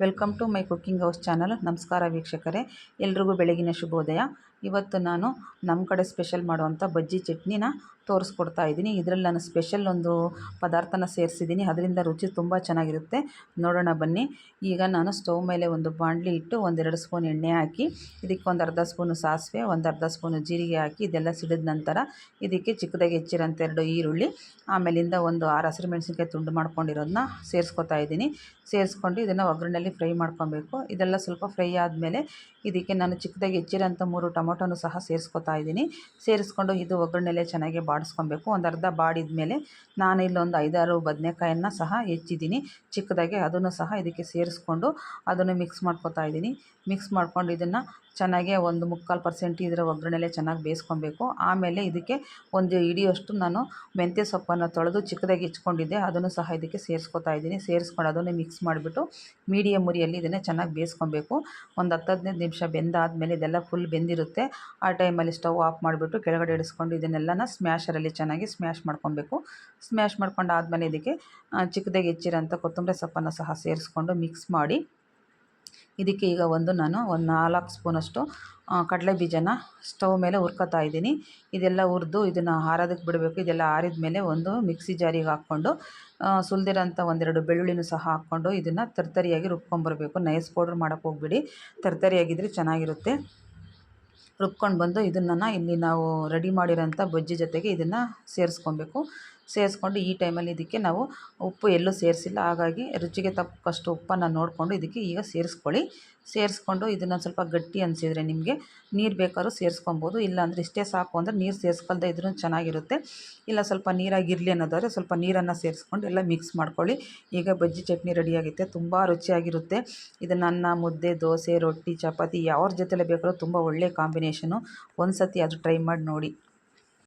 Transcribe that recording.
Welcome to my cooking house channel. ನಮಸ್ಕಾರ ವೀಕ್ಷಕರೇ. ಎಲ್ರಿಗೂ ಬೆಳಗಿನ ಶುಭೋದಯ. ಇವತ್ತು ನಾನು ನಮ್ಮ ಕಡೆ ಸ್ಪೆಷಲ್ ಮಾಡುವಂಥ ಬಜ್ಜಿ ಚಟ್ನಿನ ತೋರಿಸ್ಕೊಡ್ತಾ ಇದ್ದೀನಿ. ಇದರಲ್ಲಿ ನಾನು ಸ್ಪೆಷಲ್ ಒಂದು ಪದಾರ್ಥನ ಸೇರಿಸಿದ್ದೀನಿ. ಅದರಿಂದ ರುಚಿ ತುಂಬ ಚೆನ್ನಾಗಿರುತ್ತೆ. ನೋಡೋಣ ಬನ್ನಿ. ಈಗ ನಾನು ಸ್ಟವ್ ಮೇಲೆ ಒಂದು ಬಾಣಲಿ ಇಟ್ಟು ಒಂದೆರಡು ಸ್ಪೂನ್ ಎಣ್ಣೆ ಹಾಕಿ, ಇದಕ್ಕೆ ಒಂದು ಅರ್ಧ ಸ್ಪೂನು ಸಾಸಿವೆ, ಒಂದು ಅರ್ಧ ಸ್ಪೂನು ಜೀರಿಗೆ ಹಾಕಿ ಇದೆಲ್ಲ ಸಿಡಿದ ನಂತರ ಇದಕ್ಕೆ ಚಿಕ್ಕದಾಗಿ ಹೆಚ್ಚಿರೋಂಥ ಎರಡು ಈರುಳ್ಳಿ, ಆಮೇಲಿಂದ ಒಂದು ಆರು ಹಸಿರು ಮೆಣಸಿನ್ಕಾಯಿ ತುಂಡು ಮಾಡ್ಕೊಂಡಿರೋದನ್ನ ಸೇರಿಸ್ಕೊತಾ ಇದ್ದೀನಿ. ಸೇರಿಸ್ಕೊಂಡು ಇದನ್ನು ಒಗ್ಗರಣೆಯಲ್ಲಿ ಫ್ರೈ ಮಾಡ್ಕೊಬೇಕು. ಇದೆಲ್ಲ ಸ್ವಲ್ಪ ಫ್ರೈ ಆದಮೇಲೆ ಇದಕ್ಕೆ ನಾನು ಚಿಕ್ಕದಾಗಿ ಹೆಚ್ಚಿರೋಂಥ ಮೂರು ಟೊಮೊಟೊನು ಸಹ ಸೇರಿಸ್ಕೊತಾ ಇದ್ದೀನಿ. ಸೇರಿಸ್ಕೊಂಡು ಇದು ಒಗ್ಗರಣೆಲೆ ಚೆನ್ನಾಗಿ ಬಾಡಿಸ್ಕೊಬೇಕು. ಒಂದು ಅರ್ಧ ಬಾಡಿದ ಮೇಲೆ ನಾನು ಇಲ್ಲೊಂದು ಐದಾರು ಬದನೆಕಾಯನ್ನು ಸಹ ಹೆಚ್ಚಿದ್ದೀನಿ. ಚಿಕ್ಕದಾಗಿ ಅದನ್ನು ಸಹ ಇದಕ್ಕೆ ಸೇರಿಸ್ಕೊಂಡು ಅದನ್ನು ಮಿಕ್ಸ್ ಮಾಡ್ಕೊತಾ ಇದ್ದೀನಿ. ಮಿಕ್ಸ್ ಮಾಡ್ಕೊಂಡು ಇದನ್ನು ಚೆನ್ನಾಗಿ ಒಂದು ಮುಕ್ಕಾಲು ಪರ್ಸೆಂಟ್ ಇದರ ಒಗ್ಗರಣೆಲೆ ಚೆನ್ನಾಗಿ ಬೇಯಿಸ್ಕೊಬೇಕು. ಆಮೇಲೆ ಇದಕ್ಕೆ ಒಂದು ಹಿಡಿಯೋಷ್ಟು ನಾನು ಮೆಂತ್ಯ ಸೊಪ್ಪನ್ನು ತೊಳೆದು ಚಿಕ್ಕದಾಗಿ ಇಚ್ಕೊಂಡಿದ್ದೆ. ಅದನ್ನು ಸಹ ಇದಕ್ಕೆ ಸೇರಿಸ್ಕೊತಾ ಇದ್ದೀನಿ. ಸೇರಿಸ್ಕೊಂಡು ಅದನ್ನು ಮಿಕ್ಸ್ ಮಾಡಿಬಿಟ್ಟು ಮೀಡಿಯಮ್ ಉರಿಯಲ್ಲಿ ಇದನ್ನು ಚೆನ್ನಾಗಿ ಬೇಯಿಸ್ಕೊಬೇಕು. ಒಂದು ಹತ್ತು ಹದಿನೈದು ನಿಮಿಷ ಬೆಂದಾದಮೇಲೆ ಇದೆಲ್ಲ ಫುಲ್ ಬೆಂದಿರುತ್ತೆ. ಆ ಟೈಮಲ್ಲಿ ಸ್ಟವ್ ಆಫ್ ಮಾಡಿಬಿಟ್ಟು ಕೆಳಗಡೆ ಇಡಿಸ್ಕೊಂಡು ಇದನ್ನೆಲ್ಲನ ಸ್ಮ್ಯಾಶರಲ್ಲಿ ಚೆನ್ನಾಗಿ ಸ್ಮ್ಯಾಶ್ ಮಾಡ್ಕೊಬೇಕು. ಸ್ಮ್ಯಾಶ್ ಮಾಡ್ಕೊಂಡು ಆದಮೇಲೆ ಇದಕ್ಕೆ ಚಿಕ್ಕದಾಗಿ ಹೆಚ್ಚಿರೋಂಥ ಕೊತ್ತಂಬರಿ ಸೊಪ್ಪನ್ನು ಸಹ ಸೇರಿಸ್ಕೊಂಡು ಮಿಕ್ಸ್ ಮಾಡಿ ಇದಕ್ಕೆ ಈಗ ಒಂದು ನಾನು ಒಂದು ನಾಲ್ಕು ಸ್ಪೂನಷ್ಟು ಕಡಲೆ ಬೀಜನ ಸ್ಟವ್ ಮೇಲೆ ಹುರ್ಕೊತಾ ಇದ್ದೀನಿ. ಇದೆಲ್ಲ ಹುರಿದು ಇದನ್ನು ಆರೋದಕ್ಕೆ ಬಿಡಬೇಕು. ಇದೆಲ್ಲ ಆರಿದ ಮೇಲೆ ಒಂದು ಮಿಕ್ಸಿ ಜಾರಿಗೆ ಹಾಕ್ಕೊಂಡು ಸುಲಿದಿರೋಂಥ ಒಂದೆರಡು ಬೆಳ್ಳುಳ್ಳಿನೂ ಸಹ ಹಾಕ್ಕೊಂಡು ಇದನ್ನು ತರ್ತರಿಯಾಗಿ ರುಬ್ಕೊಂಬರ್ಬೇಕು. ನೈಸ್ ಪೌಡ್ರ್ ಮಾಡೋಕ್ಕೆ ಹೋಗ್ಬಿಡಿ. ತರ್ತರಿಯಾಗಿದ್ದರೆ ಚೆನ್ನಾಗಿರುತ್ತೆ. ರುಬ್ಕೊಂಡು ಬಂದು ಇದನ್ನು ಇಲ್ಲಿ ನಾವು ರೆಡಿ ಮಾಡಿರೋಂಥ ಬಜ್ಜಿ ಜೊತೆಗೆ ಇದನ್ನು ಸೇರಿಸ್ಕೊಬೇಕು. ಸೇರಿಸ್ಕೊಂಡು ಈ ಟೈಮಲ್ಲಿ ಇದಕ್ಕೆ ನಾವು ಉಪ್ಪು ಎಲ್ಲೂ ಸೇರಿಸಿಲ್ಲ. ಹಾಗಾಗಿ ರುಚಿಗೆ ತಕ್ಕಷ್ಟು ಉಪ್ಪನ್ನು ನೋಡಿಕೊಂಡು ಇದಕ್ಕೆ ಈಗ ಸೇರಿಸ್ಕೊಳ್ಳಿ. ಸೇರಿಸ್ಕೊಂಡು ಇದನ್ನು ಸ್ವಲ್ಪ ಗಟ್ಟಿ ಅನಿಸಿದರೆ ನಿಮಗೆ ನೀರು ಬೇಕಾದ್ರೂ ಸೇರಿಸ್ಕೊಬೋದು. ಇಲ್ಲಾಂದರೆ ಇಷ್ಟೇ ಸಾಕು ಅಂದರೆ ನೀರು ಸೇರಿಸ್ಕೊಳ್ದೆ ಇದ್ರೂ ಚೆನ್ನಾಗಿರುತ್ತೆ. ಇಲ್ಲ ಸ್ವಲ್ಪ ನೀರಾಗಿರಲಿ ಅನ್ನೋದಾದರೆ ಸ್ವಲ್ಪ ನೀರನ್ನು ಸೇರಿಸ್ಕೊಂಡು ಎಲ್ಲ ಮಿಕ್ಸ್ ಮಾಡ್ಕೊಳ್ಳಿ. ಈಗ ಬಜ್ಜಿ ಚಟ್ನಿ ರೆಡಿಯಾಗುತ್ತೆ. ತುಂಬ ರುಚಿಯಾಗಿರುತ್ತೆ. ಇದನ್ನು ಅನ್ನ ಮುದ್ದೆ, ದೋಸೆ, ರೊಟ್ಟಿ, ಚಪಾತಿ, ಯಾವ್ರ ಜೊತೆಲೇ ಬೇಕಾದ್ರೂ ತುಂಬ ಒಳ್ಳೆಯ ಕಾಂಬಿನೇಷನು. ಒಂದು ಸತಿ ಅದು ಟ್ರೈ ಮಾಡಿ ನೋಡಿ.